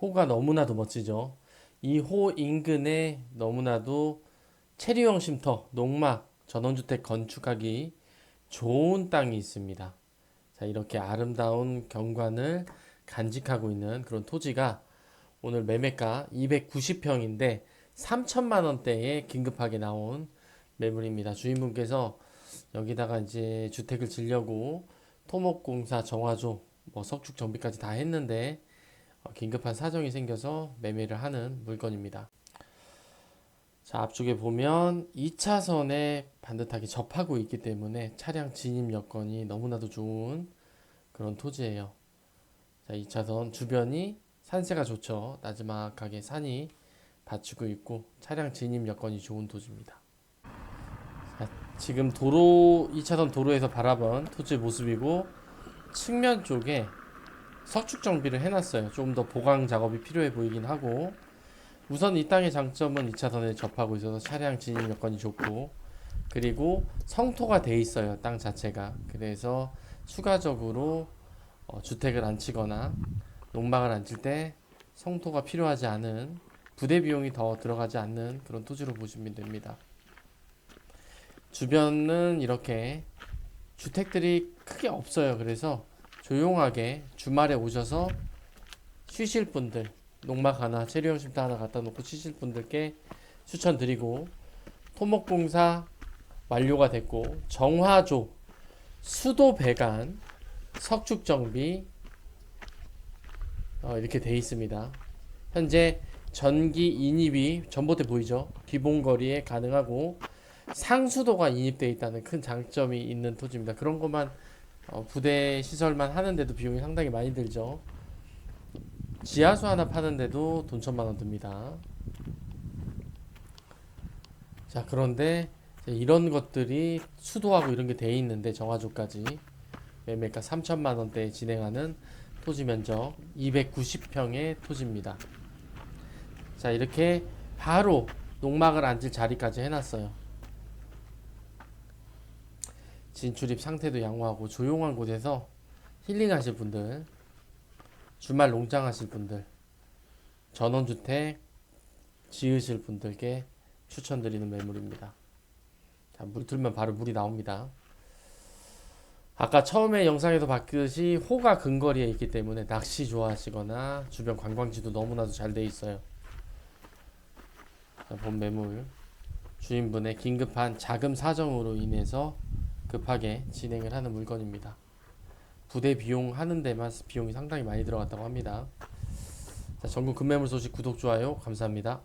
호가 너무나도 멋지죠. 이 호 인근에 너무나도 체류형 쉼터, 농막, 전원주택 건축하기 좋은 땅이 있습니다. 자, 이렇게 아름다운 경관을 간직하고 있는 그런 토지가 오늘 매매가 290평인데 3천만 원대에 긴급하게 나온 매물입니다. 주인분께서 여기다가 이제 주택을 지려고 토목공사 정화조 뭐 석축 정비까지 다 했는데 어, 긴급한 사정이 생겨서 매매를 하는 물건입니다. 자, 앞쪽에 보면 2차선에 반듯하게 접하고 있기 때문에 차량 진입 여건이 너무나도 좋은 그런 토지예요. 자, 2차선 주변이 산세가 좋죠. 나지막하게 산이 받치고 있고 차량 진입 여건이 좋은 토지입니다. 자, 지금 도로 2차선 도로에서 바라본 토지의 모습이고 측면 쪽에 석축 정비를 해놨어요. 조금 더 보강 작업이 필요해 보이긴 하고 우선 이 땅의 장점은 2차선에 접하고 있어서 차량 진입 여건이 좋고 그리고 성토가 돼 있어요. 땅 자체가 그래서 추가적으로 어, 주택을 안 치거나 농막을 안 칠 때 성토가 필요하지 않은 부대 비용이 더 들어가지 않는 그런 토지로 보시면 됩니다. 주변은 이렇게 주택들이 크게 없어요. 그래서 조용하게 주말에 오셔서 쉬실 분들, 농막 하나, 체류형 쉼터 하나 갖다 놓고 쉬실 분들께 추천드리고 토목공사 완료가 됐고 정화조, 수도 배관, 석축 정비 어, 이렇게 돼 있습니다. 현재 전기 인입이 전봇대 보이죠? 기본 거리에 가능하고 상수도가 인입되어 있다는 큰 장점이 있는 토지입니다. 그런 것만 어, 부대 시설만 하는데도 비용이 상당히 많이 들죠. 지하수 하나 파는데도 돈 천만 원 듭니다. 자, 그런데 이런 것들이 수도하고 이런 게 돼 있는데 정화조까지 매매가 3천만 원대에 진행하는 토지 면적 290평의 토지입니다. 자, 이렇게 바로 농막을 앉을 자리까지 해놨어요. 진출입 상태도 양호하고 조용한 곳에서 힐링하실 분들, 주말 농장 하실 분들, 전원주택 지으실 분들께 추천드리는 매물입니다. 자, 물 틀면 바로 물이 나옵니다. 아까 처음에 영상에서 봤듯이 호가 근거리에 있기 때문에 낚시 좋아하시거나 주변 관광지도 너무나도 잘 돼 있어요. 자, 본 매물 주인분의 긴급한 자금 사정으로 인해서 급하게 진행을 하는 물건입니다. 부대 비용 하는 데만 비용이 상당히 많이 들어갔다고 합니다. 자, 전국 급매물 소식 구독 좋아요 감사합니다.